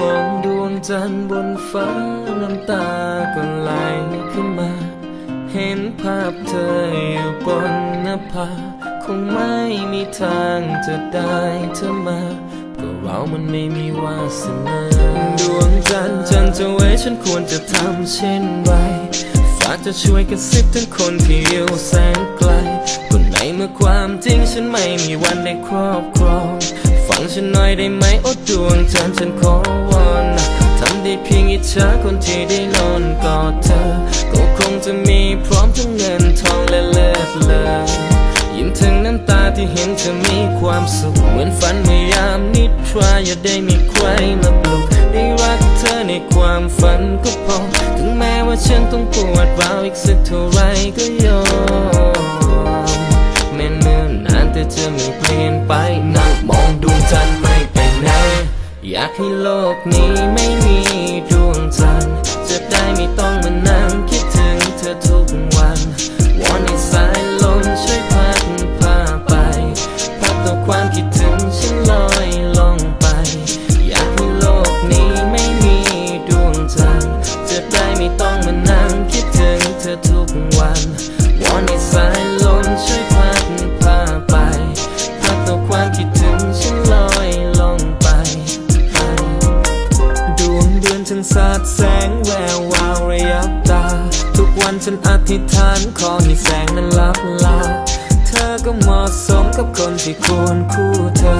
มองดวงจันทร์บนฟ้าน้ำตาก็ไหลขึ้นมา เห็นภาพเธออยู่บนหน้าผาคงไม่มีทางจะได้เธอมาก็เรามันไม่มีวาสนาดวงจันทร์จันทร์จะไว้ฉันควรจะทำเช่นไรฝากจะช่วยกระซิบถึงคนที่อยู่แสนไกลคนไหนเมื่อความจริงฉันไม่มีวันได้ครอบครอง งฉันหน่อยได้ไหมโอ้ดวงจันทร์ฉันขอวอนนะทำได้เพียงอิจฉาคนที่ได้นอนกอดเธอ ก็คงจะมีพร้อมทั้งเงินทองและเลิศเลอยิ้มถึงน้ำตาที่เห็นเธอมีความสุข เหมือนฝันเมื่อยามนิทราอย่าได้มีใครมาปลุกได้รักเธอในความฝันก็พอ ถึงแม้ว่าฉันต้องปวดร้าวอีกสักเท่าไรก็ยอม อยากให้โลกนี้ไม่มีดวงจันทร์จะได้ไม่ต้องมานั่าดแสงแวววาวระยับตา ทุกวันฉันอธิษฐานขอให้แสงนั้นลับลา เธอก็เหมาะสมกับคนที่ควรคู่เธอ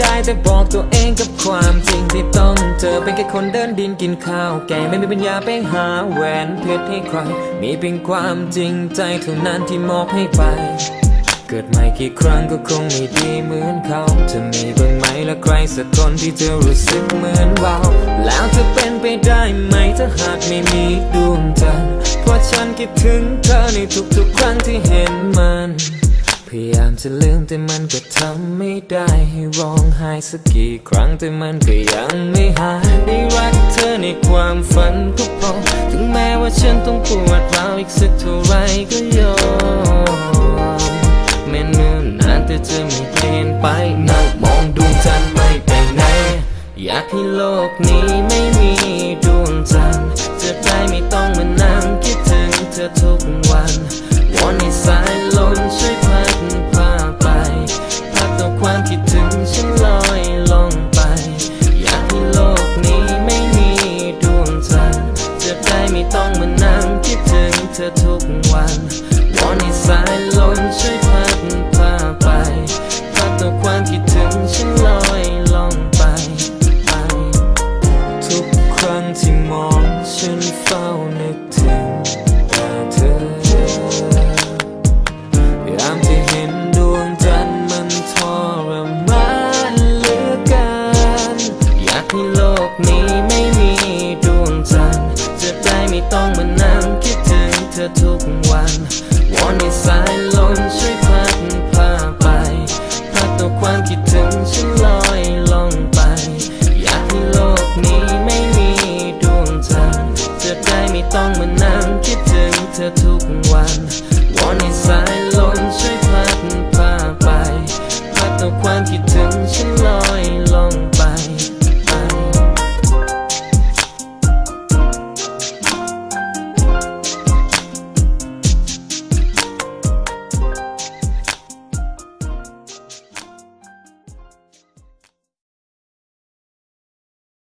ได้แต่บอกตัวเองกับความจริงที่ต้องเจอเป็นแค่คนเดินดินกินข้าวแกไม่มีปัญญาไปหาแหวนเพชรให้ใคร มีเพียงความจริงใจเท่านั้นที่มอบให้ไป เกิดใหม่กี่ครั้งก็คงไม่ดีเหมือนเขาจะมีบ้างไหมและใครสักคนที่จะรู้สึกเหมือนเรา แล้วจะเป็นไปได้ไหมถ้าหากไม่มีดวงจันทร์เพราะฉันคิดถึงเธอในทุกๆครั้งที่เห็นมัน พยายามจะลืมแต่มันก็ทำไม่ได้ให้ร้องไห้สักกี่ครั้งแต่มันก็ยังไม่หายได้รักเธอในความฝันก็พอถึงแม้ว่าฉันต้องปวดร้าวอีกสักเท่าไรก็ยอม ไปนั่งมองดวงจันทร์ไม่ไปไหน อยากให้โลกนี้ไม่มีดวงจันทร์จะได้ไม่ต้องมานั่งคิดถึงเธอทุกวันวอนให้สายลมช่วยพัดพาไปพัดเอาความคิดถึงฉันลอยลงไป อยากให้โลกนี้ไม่มีดวงจันทร์จะได้ไม่ต้องมานั่งคิดถึงเธอทุกวันวอนให้สายลมช่วย ที่มองฉันเฝ้านึกถึงตาเธอยามที่เห็นดวงจันทร์มันทรมานเหลือเกินอยากให้โลกนี้